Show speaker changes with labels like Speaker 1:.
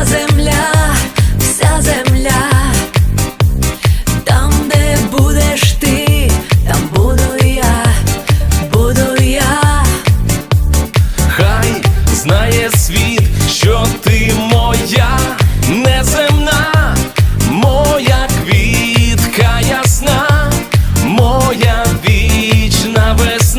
Speaker 1: вся земля, вся земля, там, де будеш ти, там буду я, буду я,
Speaker 2: хай знає світ, що ти моя неземна, моя квітка ясна, моя вічна весна.